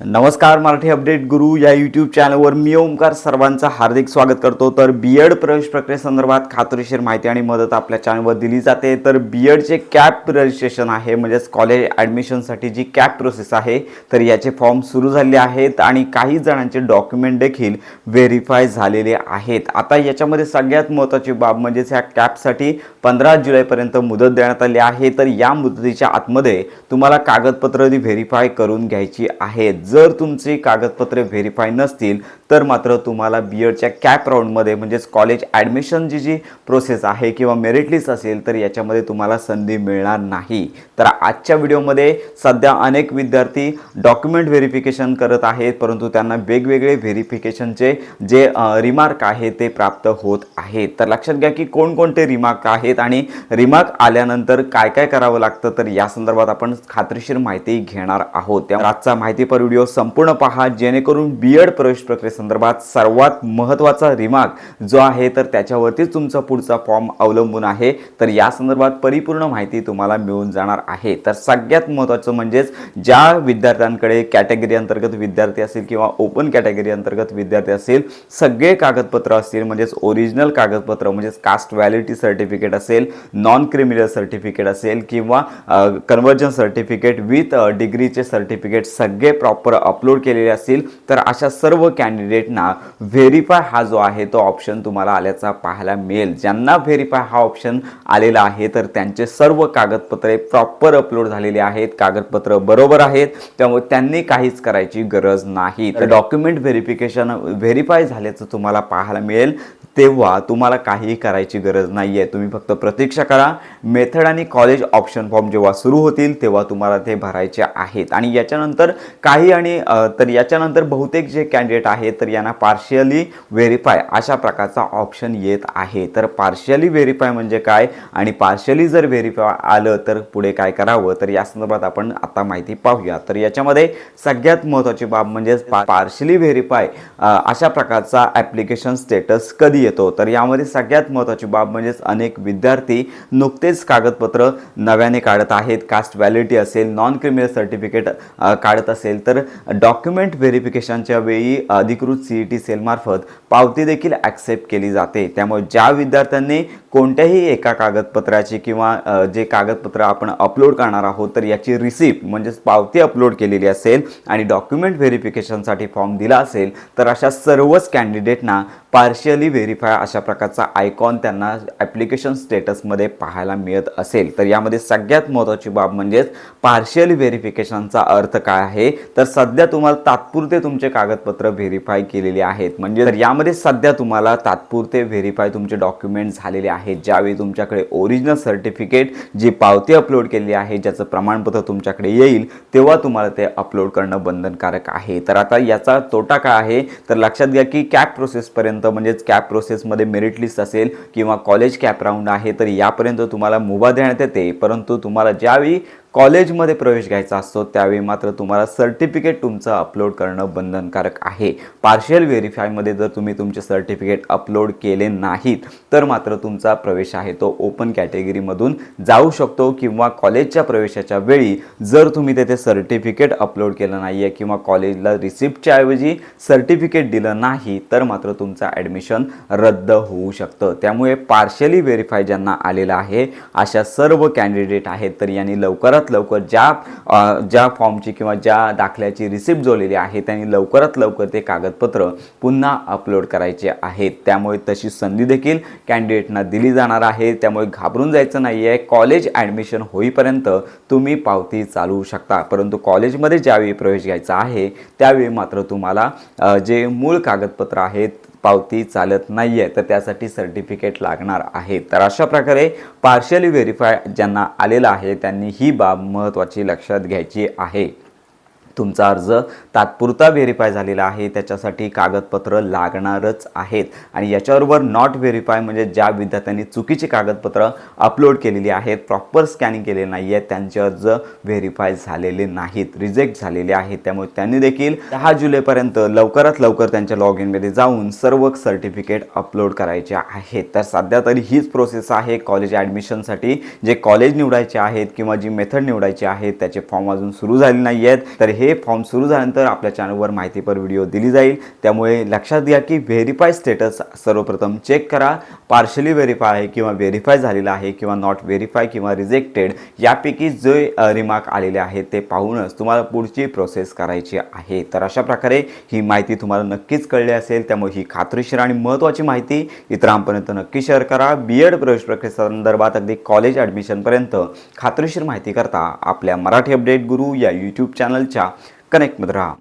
नमस्कार मराठी अपडेट गुरु या यूट्यूब चॅनलवर मी ओमकार सर्वांचं हार्दिक स्वागत करतो. तर बी एड प्रवेश प्रक्रियेसंदर्भात खात्रीशीर माहिती आणि मदत आपल्या चॅनलवर दिली जाते. तर बी एडचे कॅप रजिस्ट्रेशन आहे म्हणजेच कॉलेज ॲडमिशनसाठी जी कॅप प्रोसेस आहे तर याचे फॉर्म सुरू झाले आहेत आणि काही जणांचे डॉक्युमेंट देखील व्हेरीफाय झालेले आहेत. आता याच्यामध्ये सगळ्यात महत्त्वाची बाब म्हणजेच ह्या कॅपसाठी पंधरा जुलैपर्यंत मुदत देण्यात आली आहे. तर या मुदतीच्या आतमध्ये तुम्हाला कागदपत्र व्हेरीफाय करून घ्यायची आहेत. जर तुमची कागदपत्रे व्हेरीफाय नसतील तर मात्र तुम्हाला बी एडच्या कॅप राऊंडमध्ये म्हणजेच कॉलेज ॲडमिशनची जी प्रोसेस आहे किंवा मेरिट लिस्ट असेल तर याच्यामध्ये तुम्हाला संधी मिळणार नाही. तर आजच्या व्हिडिओमध्ये सध्या अनेक विद्यार्थी डॉक्युमेंट व्हेरिफिकेशन करत आहेत परंतु त्यांना वेगवेगळे व्हेरिफिकेशनचे जे रिमार्क आहे ते प्राप्त होत आहेत. तर लक्षात घ्या की कोणकोणते रिमार्क आहेत आणि रिमार्क आल्यानंतर काय काय करावं लागतं तर या संदर्भात आपण खात्रीशीर माहिती घेणार आहोत. त्या आजचा माहितीपर व्हिडिओ संपूर्ण पहा जेणेकरून बी एड प्रवेश प्रक्रियेसंदर्भात सर्वात महत्त्वाचा रिमार्क जो आहे तर त्याच्यावरतीच तुमचा पुढचा फॉर्म अवलंबून आहे. तर या संदर्भात परिपूर्ण माहिती तुम्हाला मिळून जाणार आहे. तर सगळ्यात महत्त्वाचं म्हणजेच ज्या विद्यार्थ्यांकडे कॅटेगरी अंतर्गत विद्यार्थी असेल किंवा ओपन कॅटेगरी अंतर्गत विद्यार्थी असेल सगळे कागदपत्र असतील म्हणजेच ओरिजिनल कागदपत्र म्हणजेच कास्ट व्हॅलिडिटी सर्टिफिकेट असेल नॉन क्रिमिनल सर्टिफिकेट असेल किंवा कन्वर्जन सर्टिफिकेट विथ डिग्रीचे सर्टिफिकेट सगळे प्रॉपर अपलोड केलेले असतील तर अशा सर्व कॅन्डिडेटना व्हेरीफाय हा जो आहे तो ऑप्शन तुम्हाला आल्याचा पाहायला मिळेल. ज्यांना व्हेरीफाय हा ऑप्शन आलेला आहे तर त्यांचे सर्व कागदपत्रे प्रॉपर अपलोड झालेली आहेत. कागदपत्र बरोबर आहेत. त्यामुळे त्यांनी काहीच करायची गरज नाही. तर डॉक्युमेंट व्हेरिफिकेशन व्हेरीफाय झाल्याचं तुम्हाला पाहायला मिळेल. तेव्हा तुम्हाला काहीही करायची गरज नाही आहे तुम्ही फक्त प्रतीक्षा करा. मेथड आणि कॉलेज ऑप्शन फॉर्म जेव्हा सुरू होतील तेव्हा तुम्हाला ते भरायचे आहेत. आणि याच्यानंतर काही आणि तर याच्यानंतर बहुतेक जे कॅन्डिडेट आहेत तर यांना पार्शियली व्हेरीफाय अशा प्रकारचा ऑप्शन येत आहे. तर पार्शियली व्हेरीफाय म्हणजे काय? आणि पार्शियली जर व्हेरीफाय आलं तर पुढे काय करावं? तर या संदर्भात आपण आता माहिती पाहूया. तर याच्यामध्ये सगळ्यात महत्त्वाची बाब म्हणजे पार्शियली व्हेरीफाय अशा प्रकारचा ॲप्लिकेशन स्टेटस कधी येतो. तर यामध्ये सगळ्यात महत्त्वाची बाब म्हणजेच अनेक विद्यार्थी नुकतेच कागदपत्र नव्याने काढत आहेत. कास्ट व्हॅलिडिटी असेल नॉन क्रिमिनल सर्टिफिकेट काढत असेल. तर डॉक्युमेंट व्हेरिफिकेशनच्या वेळी अधिकृत सी ई टी सेलमार्फत पावती देखील ॲक्सेप्ट केली जाते. त्यामुळे ज्या विद्यार्थ्यांनी कोणत्याही एका कागदपत्राची किंवा जे कागदपत्र आपण अपलोड करणार आहोत तर याची रिसिप्ट म्हणजेच पावती अपलोड केलेली असेल आणि डॉक्युमेंट व्हेरिफिकेशनसाठी फॉर्म दिला असेल तर अशा सर्वच कॅन्डिडेटना पार्शियली स्पॉटीफाय अशा प्रकारचा आयकॉन त्यांना ॲप्लिकेशन स्टेटसमध्ये पाहायला मिळत असेल. तर यामध्ये सगळ्यात महत्त्वाची बाब म्हणजेच पार्शियल व्हेरिफिकेशनचा अर्थ काय आहे? तर सध्या तुम्हाला तात्पुरते तुमचे कागदपत्र व्हेरीफाय केलेले आहेत. म्हणजे तर यामध्ये सध्या तुम्हाला तात्पुरते व्हेरीफाय तुमचे डॉक्युमेंट झालेले आहेत. ज्यावेळी तुमच्याकडे ओरिजिनल सर्टिफिकेट जी पावती अपलोड केलेली आहे ज्याचं प्रमाणपत्र तुमच्याकडे येईल तेव्हा तुम्हाला ते अपलोड करणं बंधनकारक आहे. तर आता याचा तोटा काय आहे? तर लक्षात घ्या की कॅप प्रोसेसपर्यंत म्हणजेच कॅप कोर्सेसमध्ये मेरिट लिस्ट असेल किंवा कॉलेज कॅप राऊंड आहे तर यापर्यंत तुम्हाला मुभा देण्यात येते. परंतु तुम्हाला ज्यावेळी कॉलेजमध्ये प्रवेश घ्यायचा असतो त्यावेळी मात्र तुम्हाला सर्टिफिकेट तुमचं अपलोड करणं बंधनकारक आहे. पार्शियल व्हेरीफायमध्ये जर तुम्ही तुमचे सर्टिफिकेट अपलोड केले नाहीत तर मात्र तुमचा प्रवेश आहे तो ओपन कॅटेगरीमधून जाऊ शकतो किंवा कॉलेजच्या प्रवेशाच्या वेळी जर तुम्ही तेथे सर्टिफिकेट अपलोड केलं नाही आहे किंवा कॉलेजला रिसिप्टच्या ऐवजी सर्टिफिकेट दिलं नाही तर मात्र तुमचं ॲडमिशन रद्द होऊ शकतं. त्यामुळे पार्शियली व्हेरीफाय ज्यांना आलेलं आहे अशा सर्व कॅन्डिडेट आहेत तर यांनी लवकरात लवकर ज्या ज्या फॉर्मची किंवा ज्या दाखल्याची रिसिप्ट जोडलेली आहे त्यांनी लवकरात लवकर ते कागदपत्र पुन्हा अपलोड करायचे आहेत. त्यामुळे तशी संधी देखील कॅन्डिडेटना दिली जाणार आहे. त्यामुळे घाबरून जायचं नाही आहे कॉलेज ॲडमिशन होईपर्यंत तुम्ही पावती चालवू शकता. परंतु कॉलेजमध्ये ज्यावेळी प्रवेश घ्यायचा आहे त्यावेळी मात्र तुम्हाला जे मूळ कागदपत्र आहेत पावती चालत नाही आहे तर त्यासाठी सर्टिफिकेट लागणार आहे. तर अशा प्रकारे पार्शियली व्हेरीफाय ज्यांना आलेलं आहे त्यांनी ही बाब महत्त्वाची लक्षात घ्यायची आहे. तुमचा अर्ज तात्पुरता व्हेरीफाय झालेला आहे. त्याच्यासाठी कागदपत्र लागणारच आहेत. आणि याच्याबरोबर नॉट व्हेरीफाय म्हणजे ज्या विद्यार्थ्यांनी चुकीची कागदपत्र अपलोड केलेली आहेत प्रॉपर स्कॅनिंग केले नाही आहेत त्यांचे अर्ज व्हेरीफाय झालेले नाहीत रिजेक्ट झालेले आहेत. त्यामुळे त्यांनी देखील दहा जुलैपर्यंत लवकरात लवकर त्यांच्या लॉग इनमध्ये जाऊन सर्व सर्टिफिकेट अपलोड करायचे आहेत. तर सध्या तरी हीच प्रोसेस आहे. कॉलेज ॲडमिशनसाठी जे कॉलेज निवडायचे आहेत किंवा जी मेथड निवडायची आहे त्याचे फॉर्म अजून सुरू झाले नाही आहेत तर हे हे फॉर्म सुरू झाल्यानंतर आपल्या चॅनलवर माहितीपर व्हिडिओ दिली जाईल. त्यामुळे लक्षात घ्या की व्हेरीफाय स्टेटस सर्वप्रथम चेक करा. पार्शली व्हेरीफाय आहे किंवा व्हेरीफाय झालेला आहे किंवा नॉट व्हेरीफाय किंवा रिजेक्टेड यापैकी जे रिमार्क आलेले आहेत ते पाहूनच तुम्हाला पुढची प्रोसेस करायची आहे. तर अशा प्रकारे ही माहिती तुम्हाला नक्कीच कळली असेल. त्यामुळे ही खात्रीशीर आणि महत्त्वाची माहिती इतरांपर्यंत नक्की शेअर करा. बी एड प्रवेश प्रक्रियेसंदर्भात अगदी कॉलेज ॲडमिशनपर्यंत खात्रीशीर माहिती करता आपल्या मराठी अपडेट गुरु या यूट्यूब चॅनलच्या कनेक्ट राहा